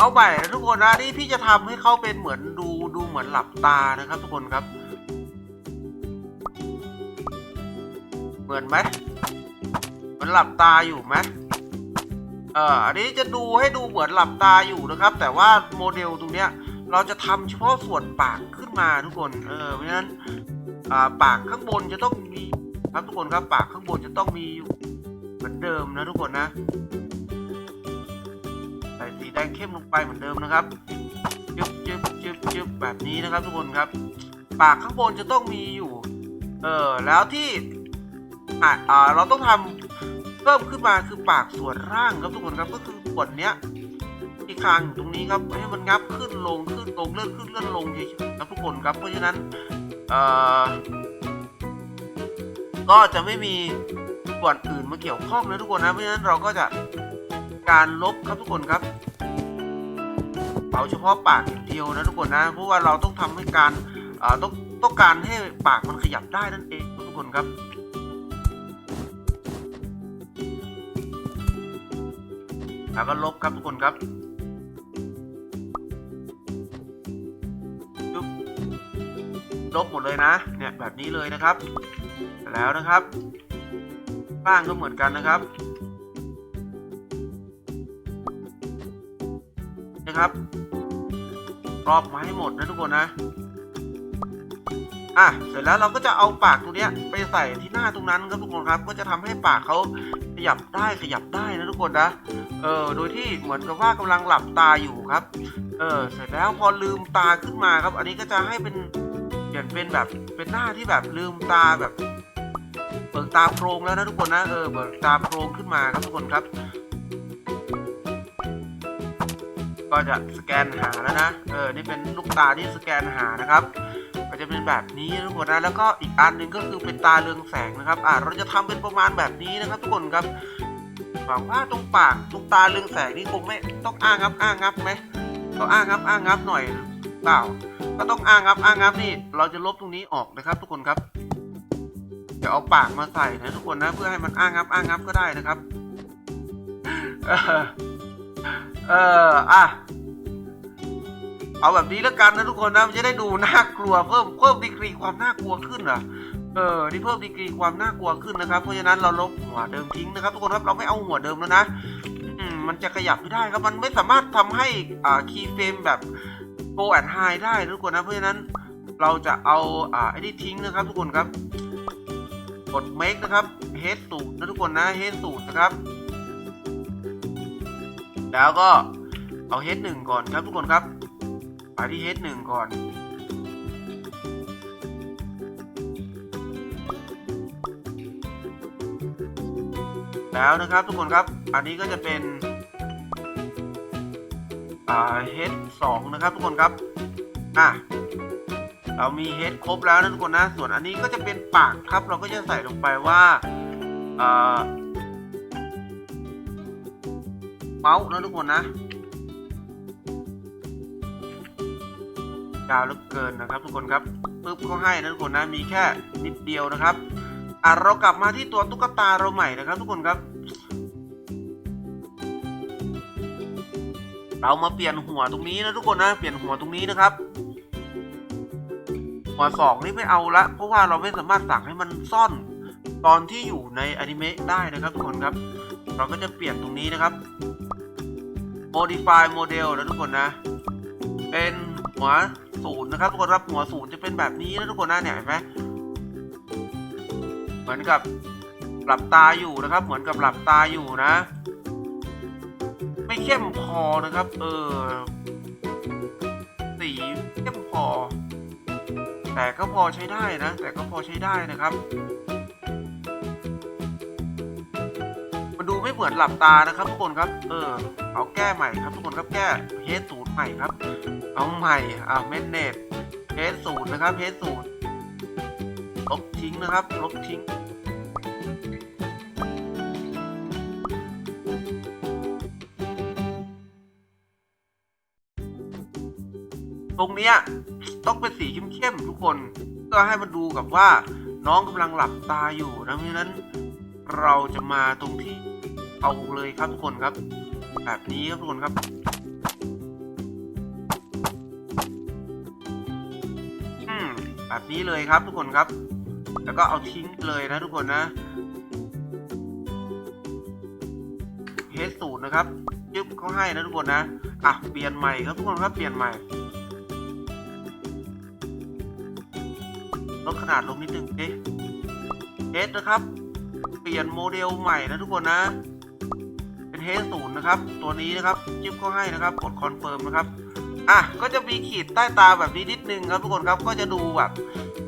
เอาใหม่นะทุกคนนะนี่พี่จะทำให้เขาเป็นเหมือนดูดูเหมือนหลับตานะครับ ทุกคนครับ เหมือนไหมเหมือนหลับตาอยู่ไหมเอออันนี้จะดูให้ดูเหมือนหลับตาอยู่นะครับ แต่ว่าโมเดลตรงเนี้ย เราจะทำเฉพาะส่วนปากขึ้นมาทุกคน เออ เพราะฉะนั้นอ่าปากข้างบนจะต้องมีครับทุกคนครับ ปากข้างบนจะต้องมีอยู่เหมือนเดิมนะทุกคนนะ งเข้มลงไปเหมือนเดิมนะครับจึ๊บจึ๊บจึ๊บจึ๊บแบบนี้นะครับทุกคนครับ ปากข้างบนจะต้องมีอยู่ เออแล้วที่อ่าเราต้องทำเพิ่มขึ้นมาคือปากส่วนล่างครับทุกคนครับก็คือส่วนเนี้ยที่คางอยู่ตรงนี้ครับให้มันงับขึ้นลงขึ้นลงเลื่อนขึ้นเลื่อนลงเฉยๆครับทุกคนครับเพราะฉะนั้นเอ่อก็จะไม่มีส่วนอื่นมาเกี่ยวข้องนะทุกคนนะเพราะฉะนั้นเราก็จะการลบครับทุกคนครับ เอาเฉพาะปากอย่างเดียวนะทุกคนนะ เพราะว่าเราต้องทำให้การต้องต้องการให้ปากมันขยับได้นั่นเองทุกคนครับแล้วก็ลบครับทุกคนครับจุ๊บลบหมดเลยนะ เนี่ยแบบนี้เลยนะครับ แล้วนะครับล่างก็เหมือนกันนะครับ นะครับรอบมาให้หมดนะทุกคนนะ อะ เสร็จแล้วเราก็จะเอาปากตรงเนี้ยไปใส่ที่หน้าตรงนั้นครับทุกคนครับ ก็จะทำให้ปากเขาขยับได้ขยับได้นะทุกคนนะ เออ โดยที่เหมือนกับว่ากำลังหลับตาอยู่ครับ เออ เสร็จแล้วพอลืมตาขึ้นมาครับ อันนี้ก็จะให้เป็นเปลี่ยนเป็นแบบเป็นหน้าที่แบบลืมตาแบบเบิกตาโพรงแล้วนะทุกคนนะ เออ เบิกตาโพรงขึ้นมาครับทุกคนครับ ก็จะสแกนหาแล้วนะ เออ นี่เป็นลูกตาที่สแกนหานะครับ ก็จะเป็นแบบนี้ทุกคนนะ แล้วก็อีกอันหนึ่งก็คือเป็นตาเรืองแสงนะครับ อ่า เราจะทำเป็นประมาณแบบนี้นะครับ ทุกคนครับหวังว่าตรงปากตรงตาเรืองแสงนี่คงไม่ต้องอ้างับอ้างับไหมต้องอ้างับอ้างับหน่อยเปล่า ก็ต้องอ้างับอ้างับนี่ เราจะลบตรงนี้ออกนะครับ ทุกคนครับเดี๋ยวเอาปากมาใส่นะทุกคนนะ เพื่อให้มันอ้างับอ้างับก็ได้นะครับ เอออออะเอาแบบนี้แล้วกันนะทุกคนนะมันจะได้ดูน่ากลัวเพิ่มเพิ่มดีกรีความน่ากลัวขึ้นอะเออนี่เพิ่มดีกรีความน่ากลัวขึ้นนะครับเพราะฉะนั้นเราลบหัวเดิมทิ้งนะครับทุกคนครับเราไม่เอาหัวเดิมแล้วนะมันจะขยับไม่ได้ครับมันไม่สามารถทำให้อ่าคีย์เฟรมแบบโ o แอนไฮได้นะทุกคนนะเพราะฉะนั้นเราจะเอาอ่าไอ้นี่ทิ้งนะครับ ทุกคนครับ กด make นะครับ head สูตรนะทุกคนนะ head สูตรนะครับ แล้วก็เอา head หนึ่งก่อนครับทุกคนครับไปที่ head หนึ่งก่อน แล้วนะครับทุกคนครับ อันนี้ก็จะเป็นอ่า head สองนะครับทุกคนครับ อะเรามี H ครบแล้วนะทุกคนนะ ส่วนอันนี้ก็จะเป็นปากครับ เราก็จะใส่ลงไปว่าอ่า เมาส์นะทุกคนนะยาวเหลือเกินนะครับ ทุกคนครับปึ๊บก็ให้นะทุกคนนะมีแค่นิดเดียวนะครับอะเรากลับมาที่ตัวตุ๊กตาเราใหม่นะครับ ทุกคนครับ เรามาเปลี่ยนหัวตรงนี้นะทุกคนนะเปลี่ยนหัวตรงนี้นะครับ หัวสองนี่ไม่เอาละเพราะว่าเราไม่สามารถสั่งให้มันซ่อนตอนที่อยู่ในอนิเมะได้นะครับ ทุกคนครับ เราก็จะเปลี่ยนตรงนี้นะครับ modify model นะทุกคนนะ เป็นหัวศูนย์นะครับทุกคนรับหัวศูนย์จะเป็นแบบนี้นะทุกคนนะเนี่ยเห็นไหมเหมือนกับหลับตาอยู่นะครับ เหมือนกับหลับตาอยู่นะ ไม่เข้มพอนะครับ เออสีเข้มพอ แต่ก็พอใช้ได้นะ แต่ก็พอใช้ได้นะครับ เหมือนหลับตานะครับทุกคนครับ เออ เอาแก้ใหม่ครับทุกคนครับแก้เฮดศูนย์ใหม่ครับ เอาใหม่อ่าเมนเนตเฮดศูนย์นะครับเฮดศูนย์ลบทิ้งนะครับ ลบทิ้งตรงเนี้ยต้องเป็นสีเข้มๆทุกคนเพื่อให้มันดูกับว่าน้องกำลังหลับตาอยู่นะเพราะฉะนั้นเราจะมาตรงที่ เอาเลยครับทุกคนครับ แบบนี้ครับทุกคนครับอืมแบบนี้เลยครับทุกคนครับ แล้วก็เอาทิ้งเลยนะทุกคนนะเฮดสูตนะครับยึบเขาให้นะทุกคนนะอะเปลี่ยนใหม่ครับทุกคนครับเปลี่ยนใหม่ลดขนาดลงนิดนึงเอ๊ะเอสนะครับ เปลี่ยนโมเดลใหม่นะทุกคนนะ เป็นเฮดศูนย์นะครับ ตัวนี้นะครับจิ๊บเขาให้นะครับ กดคอนเฟิร์มนะครับอะก็จะมีขีดใต้ตาแบบนี้นิดนึงครับทุกคนครับก็จะดูแบบ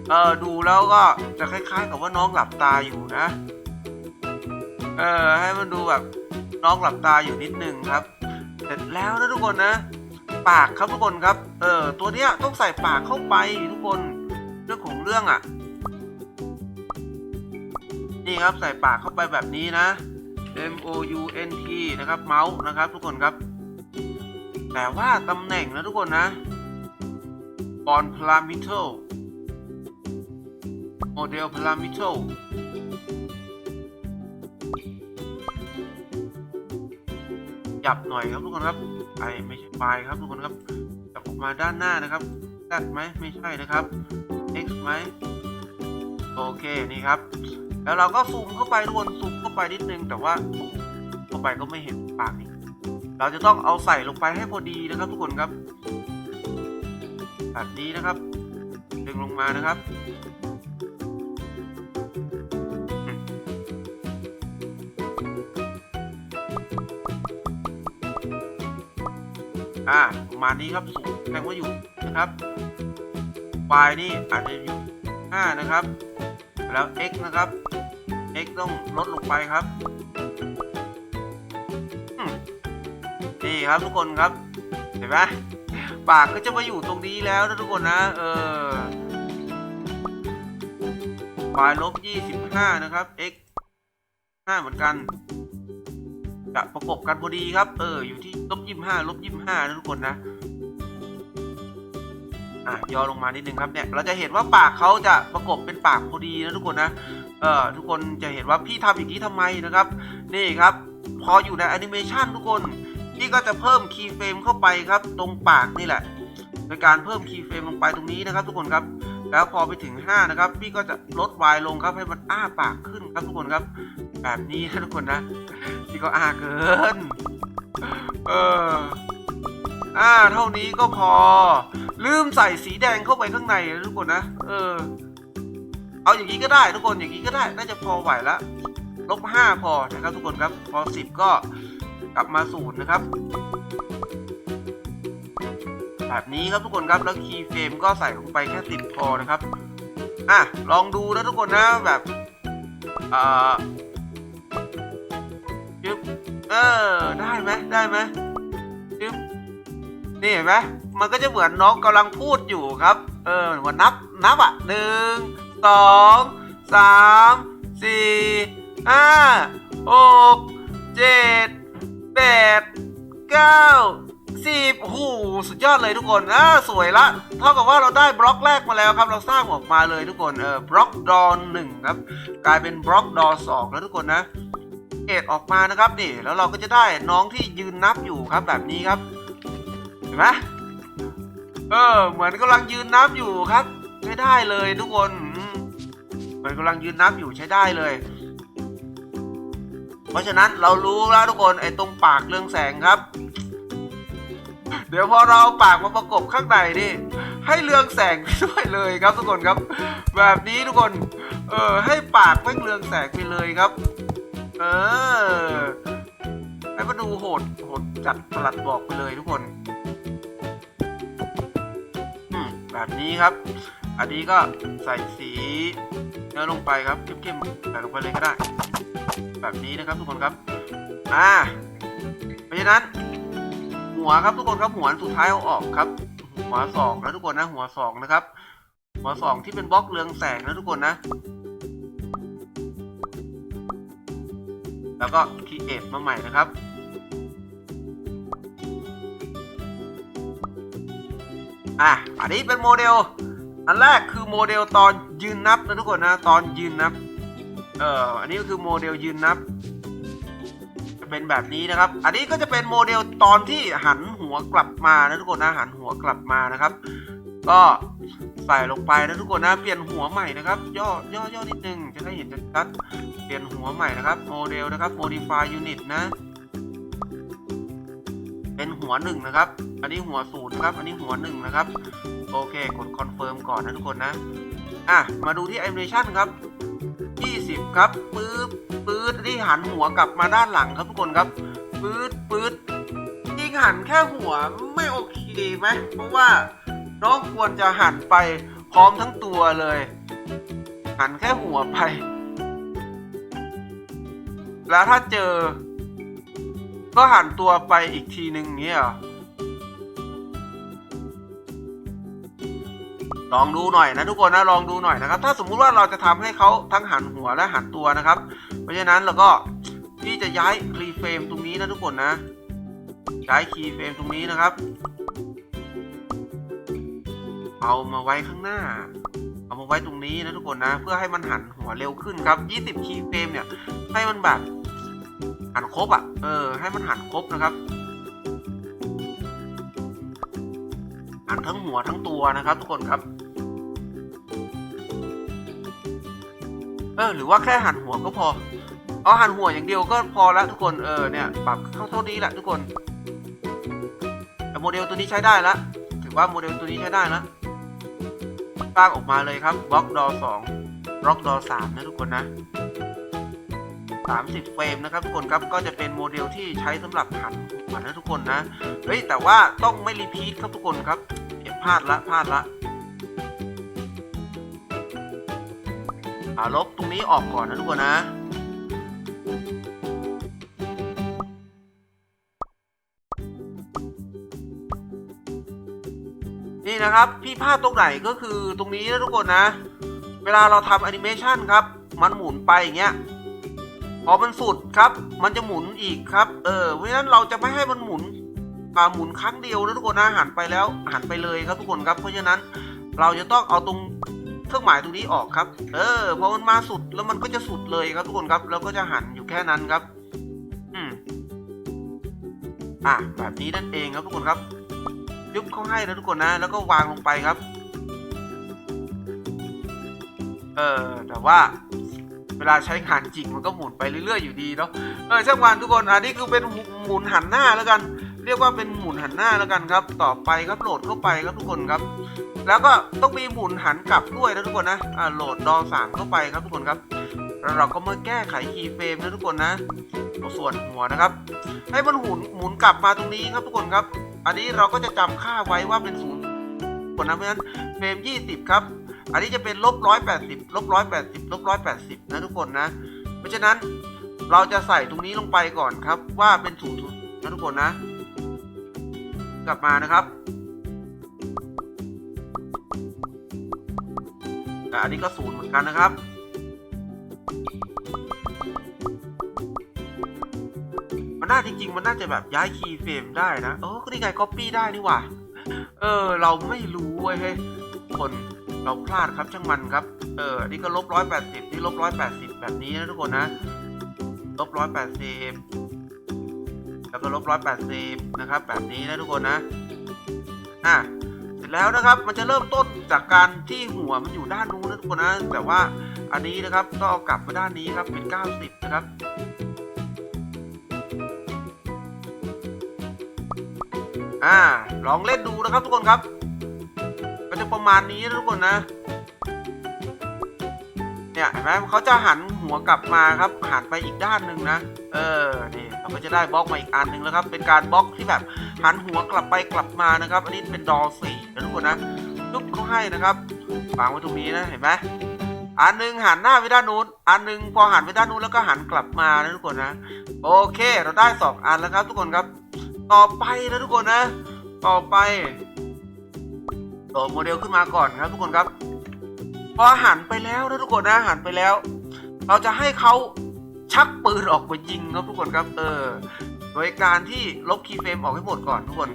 เออดูแล้วก็จะคล้ายๆ กับว่าน้องหลับตาอยู่นะ เออให้มันดูแบบน้องหลับตาอยู่นิดนึงครับ เสร็จแล้วนะทุกคนนะ ปากครับทุกคนครับ เออตัวเนี้ยต้องใส่ปากเข้าไปทุกคนเรื่องของเรื่องอะ นี่ครับใส่ปากเข้าไปแบบนี้นะ M O U N T นะครับเมาส์นะครับทุกคนครับ แต่ว่าตำแหน่งนะทุกคนนะ on parameter model parameter จับหน่อยครับทุกคนครับไอไม่ใช่ไฟครับทุกคนครับจับออกมาด้านหน้านะครับ Z ไหมไม่ใช่นะครับ X ไหมโอเคนี่ครับ แล้วเราก็ซูมเข้าไปทุกคนซูมเข้าไปนิดนึงแต่ว่าซูมเข้าไปก็ไม่เห็นปากนี่เราจะต้องเอาใส่ลงไปให้พอดีนะครับ ทุกคนครับแบบนี้นะครับ ดึงลงมานะครับอ่าประมาณนี้ครับสูงแสดงว่าอยู่นะครับ y นี่อาจจะอยู่5นะครับ แล้ว x นะครับ x ต้องลดลงไปครับนี่ครับทุกคนครับ เห็นไหมปากก็จะมาอยู่ตรงนี้แล้วนะทุกคนนะ เออ y ลบ25นะครับ x 5เหมือนกันจะประกบกันพอดีครับ เออ อยู่ที่ลบ25ลบ25นะทุกคนนะ อะย่อลงมานิดนึงครับเนี่ยเราจะเห็นว่าปากเขาจะประกบเป็นปากพอดีนะทุกคนนะเออทุกคนจะเห็นว่าพี่ทำอย่างนี้ทำไมนะครับ นี่ครับพออยู่ในแอนิเมชันทุกคนพี่ก็จะเพิ่มคีย์เฟรมเข้าไปครับ ตรงปากนี่แหละโดยการเพิ่มคีย์เฟรมลงไปตรงนี้นะครับ ทุกคนครับแล้วพอไปถึง 5 นะครับ พี่ก็จะลด y ลงครับให้มันอ้าปากขึ้นครับทุกคนครับ แบบนี้นะทุกคนนะพี่ก็อ้าเกินเอออ่าเท่านี้ก็พอ ลืมใส่สีแดงเข้าไปข้างในนะทุกคนนะ เออ เอาอย่างนี้ก็ได้ทุกคนอย่างนี้ก็ได้ น่าจะพอไหวละลบห้าพอนะครับทุกคนครับ พอสิบก็กลับมาศูนย์นะครับ แบบนี้ครับทุกคนครับ แล้วคีย์เฟรมก็ใส่ลงไปแค่สิบพอนะครับ อะ ลองดูนะทุกคนนะแบบ อ่าเออ ได้ไหมได้ไหม นี่เห็นไหมมันก็จะเหมือนน้องกำลังพูดอยู่ครับ เออเหมือนนับนับอะหนึ่งสองสามสี่ห้าหกเจ็ดแปดเก้าสิบโอ้โหสุดยอดเลยทุกคนอ่าสวยละ เท่ากับว่าเราได้บล็อกแรกมาแล้วครับ เราสร้างออกมาเลยทุกคน เออบล็อกดอหนึ่งครับ กลายเป็นบล็อกดอสองแล้วทุกคนนะ เกรดออกมานะครับนี่ แล้วเราก็จะได้น้องที่ยืนนับอยู่ครับแบบนี้ครับ ห็นไหมเออ เหมือนกำลังยืนนับอยู่ครับใช้ได้เลยทุกคนเหมือนกำลังยืนนับอยู่ใช้ได้เลย เพราะฉะนั้นเรารู้แล้วทุกคนไอ้ตรงปากเรื่องแสงครับ เดี๋ยวพอเราเอาปากมาประกบข้างในนี่ให้เรืองแสงไปด้วยเลยครับทุกคนครับ แบบนี้ทุกคน เออให้ปากแม่งเรืองแสงไปเลยครับ เออให้มาดูโหดโหด จัดประหลัดบอกไปเลยทุกคนแบบนี้ครับ อันนี้ก็ใส่สีเนื้อลงไปครับเข้มๆใส่ลงไปเลยก็ได้ แบบนี้นะครับทุกคนครับ อ่า เพราะฉะนั้น หัวครับทุกคนครับหัวสุดท้ายเอาออกครับ หัวสองนะทุกคนนะ หัวสองนะครับ หัวสองที่เป็นบล็อกเรืองแสงนะทุกคนนะ แล้วก็คีเอทมาใหม่นะครับ อะอันนี้เป็นโมเดล อันแรกคือโมเดลตอนยืนนับนะทุกคนนะตอนยืนนับ เอ่ออันนี้ก็คือโมเดลยืนนับ จะเป็นแบบนี้นะครับ อันนี้ก็จะเป็นโมเดลตอนที่หันหัวกลับมานะทุกคนนะหันหัวกลับมานะครับ ก็ใส่ลงไปนะทุกคนนะเปลี่ยนหัวใหม่นะครับ ย่อย่อย่อนิดนึงจะได้เห็นชัดเปลี่ยนหัวใหม่นะครับโมเดลนะครับ modify unit นะ เป็นหัวหนึ่งนะครับ อันนี้หัวศูนย์นะครับ อันนี้หัวหนึ่งนะครับ โอเค กดคอนเฟิร์มก่อนนะทุกคนนะ อะ มาดูที่ animation ครับ 20 ครับ ปื๊ดปื๊ดที่หันหัวกลับมาด้านหลังครับทุกคนครับ ปื๊ดปื๊ดจริงหันแค่หัวไม่โอเคไหม เพราะว่าน้องควรจะหันไปพร้อมทั้งตัวเลย หันแค่หัวไป แล้วถ้าเจอ ก็หันตัวไปอีกทีหนึ่งเงี้ยลองดูหน่อยนะทุกคนนะลองดูหน่อยนะครับ ถ้าสมมุติว่าเราจะทำให้เขาทั้งหันหัวและหันตัวนะครับ เพราะฉะนั้นเราก็ที่จะย้ายคีเฟรมตรงนี้นะทุกคนนะ ย้ายคีย์เฟรมตรงนี้นะครับ เอามาไว้ข้างหน้า เอามาไว้ตรงนี้นะทุกคนนะ เพื่อให้มันหันหัวเร็วขึ้นครับ 20คีย์เฟรมเนี่ยให้มันแบบ หันครบอะ เออ ให้มันหันครบนะครับ หันทั้งหัวทั้งตัวนะครับ ทุกคนครับ เออ หรือว่าแค่หันหัวก็พอ เอาหันหัวอย่างเดียวก็พอแล้วทุกคน เออ เนี่ย ปรับเข้าเท่านี้แหละทุกคนแต่โมเดลตัวนี้ใช้ได้แล้ว ถือว่าโมเดลตัวนี้ใช้ได้แล้วสร้างออกมาเลยครับบล็อกดอสองบล็อกดอสามนะทุกคนนะ 30 เฟรมนะครับทุกคนครับก็จะเป็นโมเดลที่ใช้สำหรับหันหัวนะทุกคนนะเฮ้ยแต่ว่าต้องไม่รีพีทครับทุกคนครับเก็บพลาดละพลาดละอ่าลบตรงนี้ออกก่อนนะทุกคนนะนี่นะครับพี่พลาดตรงไหนก็คือตรงนี้นะทุกคนนะ เวลาเราทำแอนิเมชันครับ มันหมุนไปอย่างเงี้ย พอมันสุดครับ มันจะหมุนอีกครับ เออเพราะฉะนั้นเราจะไม่ให้มันหมุนอ่าหมุนครั้งเดียวนะทุกคนนะหันไปแล้วหันไปเลยครับทุกคนครับ เพราะฉะนั้นเราจะต้องเอาตรงเครื่องหมายตรงนี้ออกครับ เออพอมันมาสุดแล้วมันก็จะสุดเลยครับทุกคนครับแล้วก็จะหันอยู่แค่นั้นครับ อืมอะแบบนี้นั่นเองครับทุกคนครับ ยุบเขาให้นะทุกคนนะ แล้วก็วางลงไปครับ เออแต่ว่า เวลาใช้งานจริงมันก็หมุนไปเรื่อยๆอยู่ดีเนาะเออช่างวันทุกคนอันนี้คือเป็นหมุนหันหน้าแล้วกัน เรียกว่าเป็นหมุนหันหน้าแล้วกันครับ ต่อไปครับโหลดเข้าไปครับทุกคนครับ แล้วก็ต้องมีหมุนหันกลับด้วยนะทุกคนนะอ่าโหลดดอสามเข้าไปครับทุกคนครับแล้วเราก็มาแก้ไขคีย์เฟรมนะทุกคนนะส่วนหัวนะครับ ให้มันหมุนหมุนกลับมาตรงนี้ครับทุกคนครับ อันนี้เราก็จะจำค่าไว้ว่าเป็นศูนย์คนนะเพราะฉะนั้นเฟรม 20 ครับ อันนี้จะเป็นลบร้อยแปดสิบลบร้อยแปดสิบลบร้อยแปดสิบนะทุกคนนะ เพราะฉะนั้นเราจะใส่ตรงนี้ลงไปก่อนครับ ว่าเป็นศูนย์นะทุกคนนะ กลับมานะครับอันนี้ก็ศูนย์เหมือนกันนะครับมันน่าจริง ๆ มันน่าจะแบบย้ายคีย์เฟรมได้นะเออก็นี่ไงก๊อปปี้ได้นี่หว่า เออ เราไม่รู้เว้ยเฮ้ยคน เราพลาดครับช่างมันครับ เออ นี่ก็ลบร้อยแปดสิบนี่ลบร้อยแปดสิบแบบนี้นะทุกคนนะ ลบร้อยแปดสิบแล้วก็ลบร้อยแปดสิบนะครับ แบบนี้นะทุกคนนะ อะ เสร็จแล้วนะครับ มันจะเริ่มต้นจากการที่หัวมันอยู่ด้านนู้นนะทุกคนนะ แต่ว่าอันนี้นะครับก็เอากลับมาด้านนี้ครับเป็นเก้าสิบนะครับอ่า ลองเล่นดูนะครับทุกคนครับ ก็จะประมาณนี้ทุกคนนะ เนี่ยเห็นไหมเขาจะหันหัวกลับมาครับ หันไปอีกด้านหนึ่งนะ เออ นี่เราก็จะได้บล็อกมาอีกอันหนึ่งแล้วครับ เป็นการบล็อกที่แบบหันหัวกลับไปกลับมานะครับ อันนี้เป็นดอสี่นะทุกคนนะยุบเขาให้นะครับวางไว้ตรงนี้นะเห็นไหมอันหนึงหันหน้าไปด้านนู้น อันหนึงพอหันไปด้านนู้นแล้วก็หันกลับมานะทุกคนนะ โอเค เราได้สองอันแล้วครับ ทุกคนครับ ต่อไปนะทุกคนนะ ต่อไป โหลดโมเดลขึ้นมาก่อนครับทุกคนครับ พอหันไปแล้วนะทุกคนนะหันไปแล้ว เราจะให้เขาชักปืนออกมายิงครับทุกคนครับ เออ โดยการที่ลบคีย์เฟรมออกให้หมดก่อนทุกคน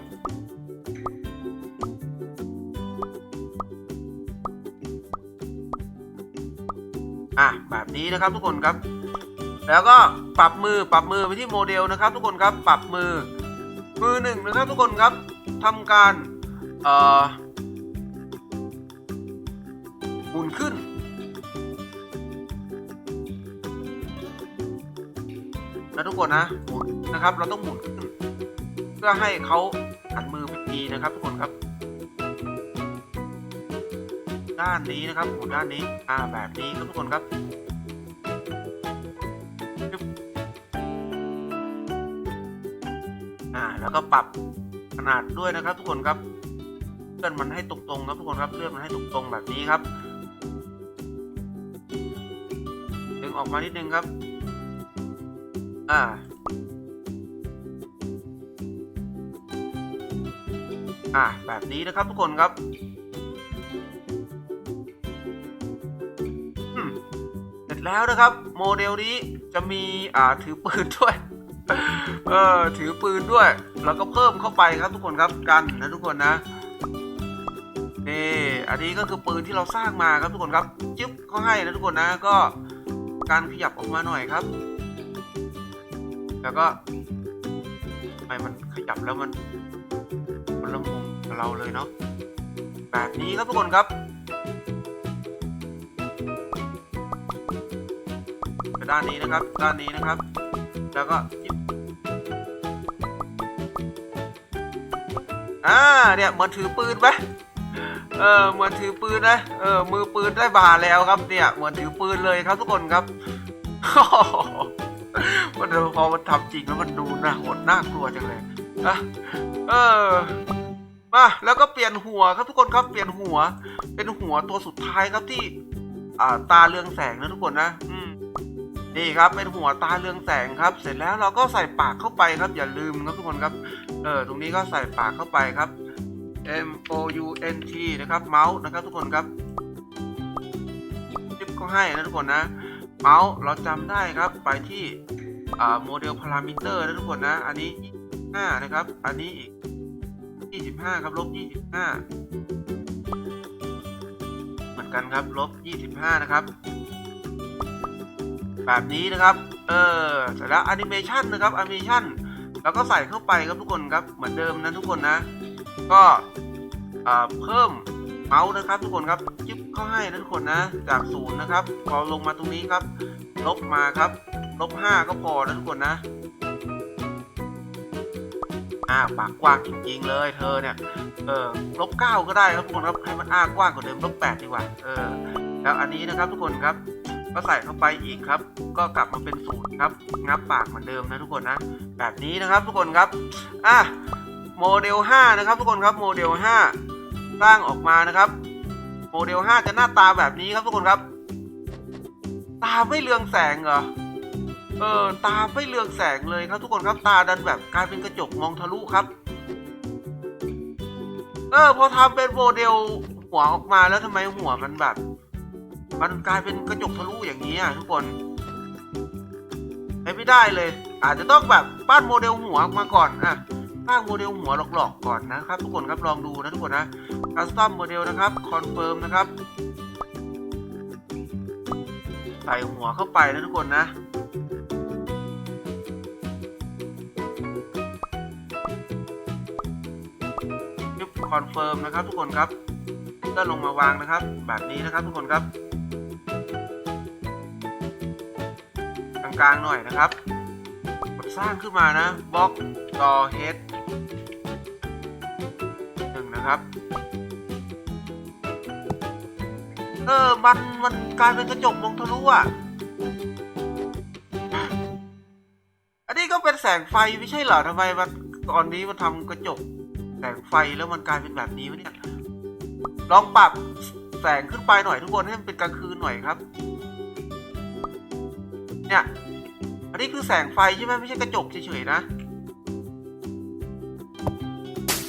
อะแบบนี้นะครับทุกคนครับ แล้วก็ปรับมือปรับมือไปที่โมเดลนะครับ ทุกคนครับปรับมือมือหนึ่งนะครับทุกคนครับทำการเอ่อ มุนขึ้นนะทุกคนนะหมุนนะครับ เราต้องหมุนขึ้น เพื่อให้เขาหันมือพอดีนะครับ ทุกคนครับ ด้านนี้นะครับหมุนด้านนี้อ่าแบบนี้ครับทุกคนครับจึ๊บอ่าแล้วก็ปรับขนาดด้วยนะครับ ทุกคนครับเลื่อนมันให้ตรงๆครับทุกคนครับเลื่อนมันให้ตรงๆแบบนี้ครับ ออกมานิดนึงครับ อ่า อ่าแบบนี้นะครับทุกคนครับเสร็จแล้วนะครับ โมเดลนี้จะมีอ่าถือปืนด้วย เออถือปืนด้วย แล้วก็เพิ่มเข้าไปครับทุกคนครับกันนะทุกคนนะนี่อันนี้ก็คือปืนที่เราสร้างมาครับทุกคนครับ จึ๊บเขาให้นะทุกคนนะก็ การขยับออกมาหน่อยครับ แล้วก็ทำไมมันขยับแล้วมันมันละมุมกับเราเลยเนาะแบบนี้ครับทุกคนครับไปด้านนี้นะครับ ด้านนี้นะครับ แล้วก็จิบอ่าเนี่ยเหมือนถือปืนไหม เออเหมือนถือปืนนะเออมือปืนได้บาแล้วครับเนี่ยเหมือนถือปืนเลยครับทุกคนครับมันพอมันทำจริงแล้วมันดูน่าโหดน่ากลัวจังเลยอะเออมาแล้วก็เปลี่ยนหัวครับทุกคนครับเปลี่ยนหัว เป็นหัวตัวสุดท้ายครับที่ อ่าตาเรืองแสงนะทุกคนนะ อืมนี่ครับเป็นหัวตาเรืองแสงครับ เสร็จแล้วเราก็ใส่ปากเข้าไปครับ อย่าลืมครับทุกคนครับ เออ ตรงนี้ก็ใส่ปากเข้าไปครับ M O U N T นะครับเมาส์นะครับทุกคนครับจิบก็ให้นะทุกคนนะเมาส์เราจำได้ครับไปที่โมเดลพารามิเตอร์นะทุกคนนะ อันนี้ 5 นะครับ อันนี้อีก 25 ครับลบ 25 เหมือนกันครับลบ 25 นะครับ แบบนี้นะครับ เออเสร็จแล้วแอนิเมชันนะครับแอนิเมชันเราก็ใส่เข้าไปครับทุกคนครับ เหมือนเดิมนะทุกคนนะ ก็ เพิ่มเมาส์นะครับทุกคนครับจึ๊บเข้าให้นะทุกคนนะจากศูนย์นะครับพอลงมาตรงนี้ครับ ลบมาครับ ลบห้าก็พอนะทุกคนนะอ่าปากกว้างจริงๆเลยเธอเนี่ย เออลบเก้าก็ได้ครับทุกคนครับให้มันอ้ากว้างกว่าเดิมลบแปดดีกว่า เออ แล้วอันนี้นะครับทุกคนครับ ก็ใส่เข้าไปอีกครับ ก็กลับมาเป็นศูนย์ครับ งับปากเหมือนเดิมนะทุกคนนะ แบบนี้นะครับทุกคนครับ อะโมเดล5นะครับทุกคนครับ โมเดล5 ร้างออกมานะครับ โมเดล 5 จะหน้าตาแบบนี้ครับทุกคนครับ ตาไม่เรืองแสงเหรอเออตาไม่เรืองแสงเลยครับทุกคนครับตาดันแบบกลายเป็นกระจกมองทะลุครับ เออพอทำเป็นโมเดลหัวออกมาแล้วทำไมหัวมันแบบ มันกลายเป็นกระจกทะลุอย่างนี้อะทุกคนไม่ได้เลย อาจจะต้องแบบปั้นโมเดลหัวออกมาก่อนอะ สร้างโมเดลหัวหลอกๆก่อนนะครับทุกคนครับลองดูนะทุกคนนะคัสตอมโมเดลนะครับคอนเฟิร์มนะครับใส่หัวเข้าไปนะทุกคนนะยึบคอนเฟิร์มนะครับทุกคนครับก็ลงมาวางนะครับ แบบนี้นะครับทุกคนครับกลางๆหน่อยนะครับสร้างขึ้นมานะบล็อกต่อเฮด นะครับ เออ มันมันกลายเป็นกระจกมองทะลุอะ อันนี้ก็เป็นแสงไฟไม่ใช่เหรอทำไมมันตอนนี้มันทำกระจก แสงไฟแล้วมันกลายเป็นแบบนี้วะเนี่ย ลองปรับแสงขึ้นไปหน่อยทุกคนให้มันเป็นกลางคืนหน่อยครับ เนี่ย อันนี้คือแสงไฟใช่ไหมไม่ใช่กระจกเฉยๆนะ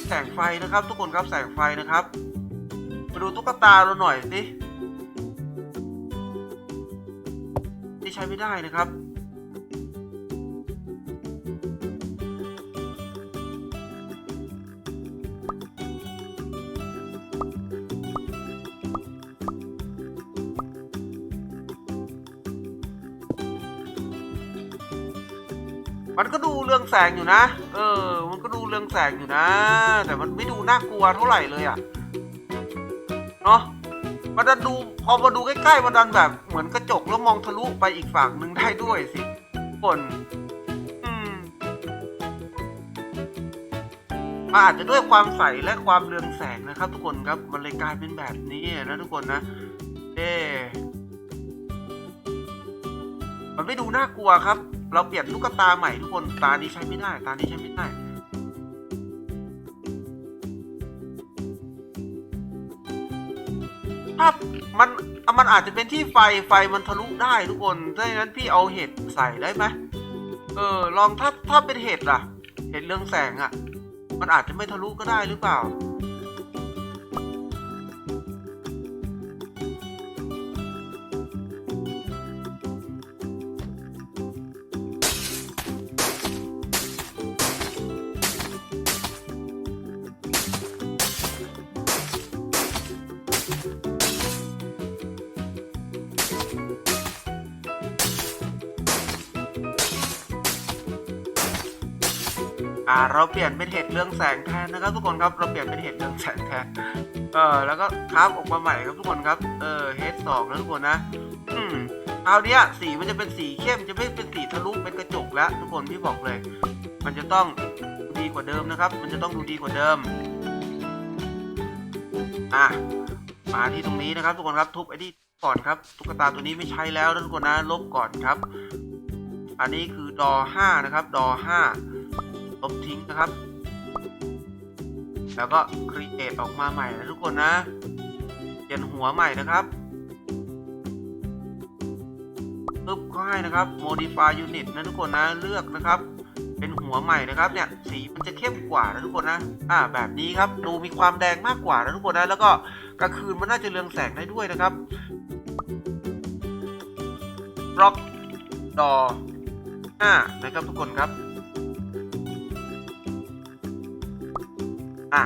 แสงไฟนะครับ ทุกคนครับแสงไฟนะครับ มาดูตุ๊กตาเราหน่อยสิที่ใช้ไม่ได้นะครับมันก็ดูเรื่องแสงอยู่นะ เรืองแสงอยู่นะ แต่มันไม่ดูน่ากลัวเท่าไหร่เลยอะ่ะเนาะมันดันดูพอมาดูใกล้ๆมันดันแบบ เหมือนกระจกแล้วมองทะลุไปอีกฝั่งหนึ่งได้ด้วยสิทุกคนอืมมันอาจจะด้วยความใสและความเรืองแสงนะครับ ทุกคนครับมันเลยกลายเป็นแบบนี้นะทุกคนนะเอ๊มันไม่ดูน่ากลัวครับ เราเปลี่ยนลูกตาใหม่ทุกคนตานี้ใช้ไม่ได้ ตานี้ใช้ไม่ได้ มันมันอาจจะเป็นที่ไฟไฟมันทะลุได้ทุกคนถ้าอย่างนั้นพี่เอาเห็ดใส่ได้ไหมเออลองถ้าถ้าเป็นเห็ดล่ะ เห็ดเรืองแสงอะ่ะ มันอาจจะไม่ทะลุก็ได้หรือเปล่า อ่าเราเปลี่ยนเป็นเห็ดเรื่องแสงแทนนะครับทุกคนครับเราเปลี่ยนเป็นเห็ดเรื่องแสงแทนเออแล้วก็คราฟออกมาใหม่ครับทุกคนครับเออเฮดสองนะทุกคนนะ อืมคราวนี้สีมันจะเป็นสีเข้มจะไม่เป็นสีทะลุเป็นกระจกแล้ว ทุกคนพี่บอกเลย มันจะต้องดีกว่าเดิมนะครับ มันจะต้องดูดีกว่าเดิมอะมาที่ตรงนี้นะครับ ทุกคนครับทุบไอ้นี่ก่อนครับตุ๊กตาตัวนี้ไม่ใช้แล้วนะทุกคนนะลบก่อนครับ อันนี้คือดอห้านะครับ ดอห้า ลบทิ้งนะครับ แล้วก็ครีเอทออกมาใหม่นะทุกคนนะ เปลี่ยนหัวใหม่นะครับปึ๊บก็ให้นะครับ modify unit นะทุกคนนะ เลือกนะครับ เป็นหัวใหม่นะครับ เนี่ย สีมันจะเข้มกว่านะทุกคนนะ อ่า แบบนี้ครับ ดูมีความแดงมากกว่านะทุกคนนะ แล้วก็กลางคืนมันน่าจะเรืองแสงได้ด้วยนะครับบล็อกดอห้านะครับทุกคนครับ อะ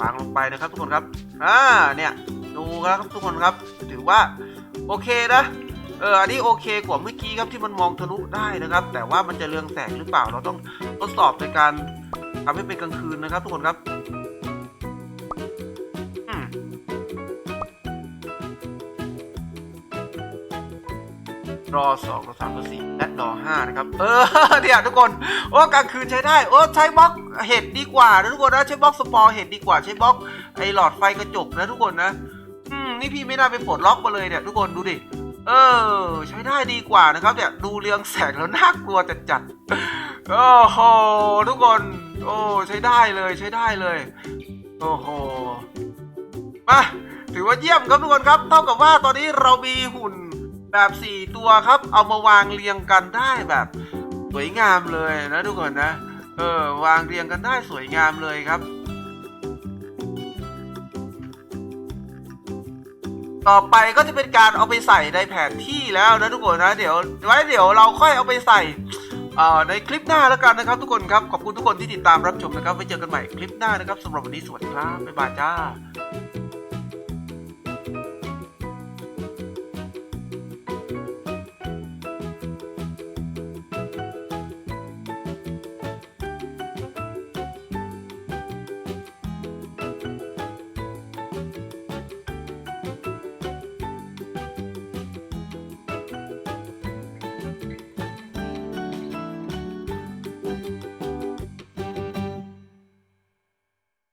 วางลงไปนะครับทุกคนครับอ่าเนี่ยดูครับทุกคนครับถือว่าโอเคนะเอออันนี้โอเคกว่าเมื่อกี้ครับที่มันมองทะลุได้นะครับ แต่ว่ามันจะเรืองแสงหรือเปล่าเราต้องทดสอบในการทำให้เป็นกลางคืนนะครับ ทุกคนครับ รอสองรอสามรอสี่และรอห้านะครับ เออเนี่ยทุกคนโอ้กลางคืนใช้ได้โอ้ใช้บล็อกเห็ดดีกว่านะทุกคนนะใช้บล็อกสปอร์เห็ดดีกว่าใช้บล็อกไอหลอดไฟกระจกนะทุกคนนะอืมนี่พี่ไม่น่าไปปลดล็อกมาเลยเนี่ยทุกคนดูดิเออ ใช้ได้ดีกว่านะครับเนี่ยดูเรืองแสงแล้วน่ากลัวจัดจัดโอ้โหทุกคน โอ้ใช้ได้เลยใช้ได้เลยโอ้โหมาถือว่าเยี่ยมครับทุกคนครับเท่ากับว่าตอนนี้เรามีหุ่น แบบสี่ตัวครับ เอามาวางเรียงกันได้แบบสวยงามเลยนะทุกคนนะ เออ วางเรียงกันได้สวยงามเลยครับ ต่อไปก็จะเป็นการเอาไปใส่ในแผนที่แล้วนะทุกคนนะ เดี๋ยวไว้เดี๋ยวเราค่อยเอาไปใส่เอ่อในคลิปหน้าแล้วกันนะครับทุกคนครับ ขอบคุณทุกคนที่ติดตามรับชมนะครับไว้เจอกันใหม่คลิปหน้านะครับสำหรับวันนี้สวัสดีครับ บ๊ายบายจ้า